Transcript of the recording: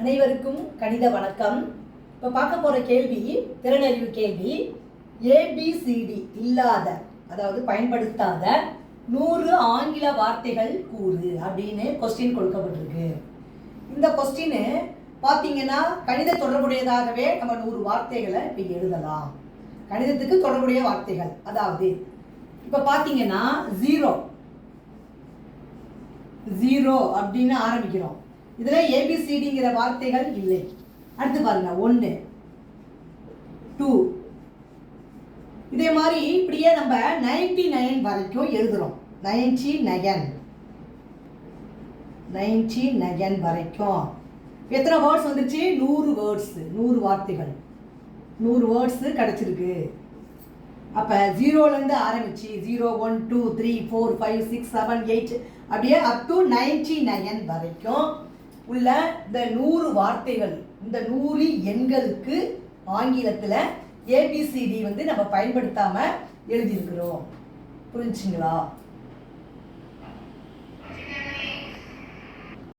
அனைவருக்கும் கணித வணக்கம். இப்போ பார்க்க போகிற கேள்வி திறனறிவு கேள்வி. ஏபிசிடி இல்லாத அதாவது பயன்படுத்தாத நூறு ஆங்கில வார்த்தைகள் கூறு அப்படின்னு கொஸ்டின் கொடுக்கப்பட்டிருக்கு. இந்த கொஸ்டின் பார்த்தீங்கன்னா கணித தொடர்புடையதாகவே நம்ம நூறு வார்த்தைகளை இப்போ எழுதலாம். கணிதத்துக்கு தொடர்புடைய வார்த்தைகள் அதாவது இப்போ பார்த்தீங்கன்னா ஜீரோ ஜீரோ அப்படின்னு ஆரம்பிக்கிறோம். இதில் ஏபிசிடிங்கிற வார்த்தைகள் இல்லை. அடுத்து பாருங்க ஒன்று டூ இதே மாதிரி இப்படியே நம்ம நைன்டி நைன் வரைக்கும் எழுதுறோம். நைன்டி நயன் நைன்டி நயன் வரைக்கும். எத்தனை வேர்ட்ஸ் வந்துச்சு? நூறு வேர்ட்ஸ் நூறு வார்த்தைகள். நூறு வேர்ட்ஸ் கிடச்சிருக்கு. அப்போ ஜீரோலேருந்து ஆரம்பிச்சு zero one two three four five six seven eight அப்படியே அப் டு நைன்டி நைன் வரைக்கும் உள்ள இந்த நூறு வார்த்தைகள் இந்த நூறு எண்களுக்கு ஆங்கிலத்தில் ஏபிசிடி வந்து நம்ம பயன்படுத்தாமல் எழுதியிருக்கிறோம். புரிஞ்சுங்களா